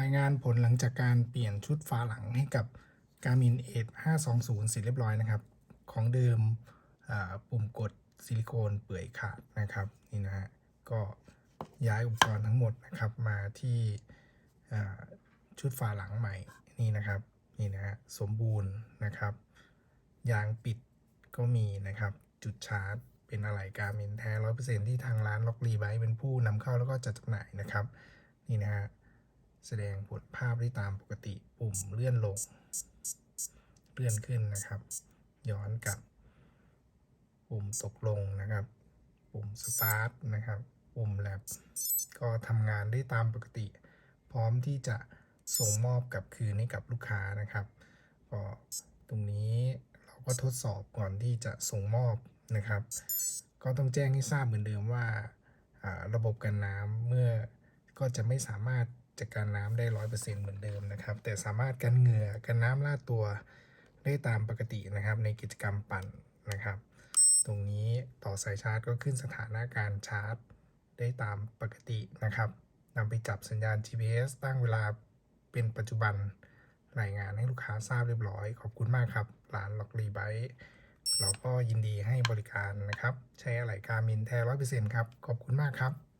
รายงานผลหลังจากการเปลี่ยนชุดฝาหลังให้กับ Garmin Edge 520 เสร็จเรียบร้อยนะครับ ของเดิมปุ่มกดซิลิโคนเปื่อยขาดนะครับนี่นะฮะก็ย้ายอุปกรณ์ทั้งหมดนะครับมาที่ชุดฝาหลังใหม่นี่นะครับนี่นะฮะสมบูรณ์นะครับยางปิดก็มีนะครับจุดชาร์จเป็นอะไหล่การมินแท้ร้อยเปอร์เซ็นที่ทางร้านล็อกรีไบเป็นผู้นำเข้าแล้วก็จัดจำหน่ายนะครับนี่นะฮะ แสดงผลภาพได้ตามปกติปุ่มเลื่อนลง เลื่อนขึ้นนะครับ ย้อนกลับ ปุ่มตกลงนะครับ ปุ่มสตาร์ทนะครับ ปุ่มแลบก็ทำงานได้ตามปกติ พร้อมที่จะส่งมอบกลับคืนให้กับลูกค้านะครับก็ตรงนี้เราก็ทดสอบก่อนที่จะส่งมอบนะครับ ก็ต้องแจ้งให้ทราบเหมือนเดิมว่าอ่าระบบกันน้ำเมื่อก็จะไม่สามารถ จัดการน้ำได้ร้อยเปอร์เซ็นต์เหมือนเดิมนะครับ แต่สามารถกันเหงื่อกันน้ำลาดตัวได้ตามปกตินะครับ ในกิจกรรมปั่นนะครับ ตรงนี้ต่อสายชาร์จก็ขึ้นสถานะการชาร์จได้ตามปกตินะครับนำไปจับสัญญาณ GPS ตั้งเวลาเป็นปัจจุบันรายงานให้ลูกค้าทราบเรียบร้อย ขอบคุณมากครับร้านล็อกรีไบเราก็ยินดีให้บริการนะครับ ใช้อะไหล่การมินแท้ร้อยเปอร์เซ็นต์ครับ ขอบคุณมากครับ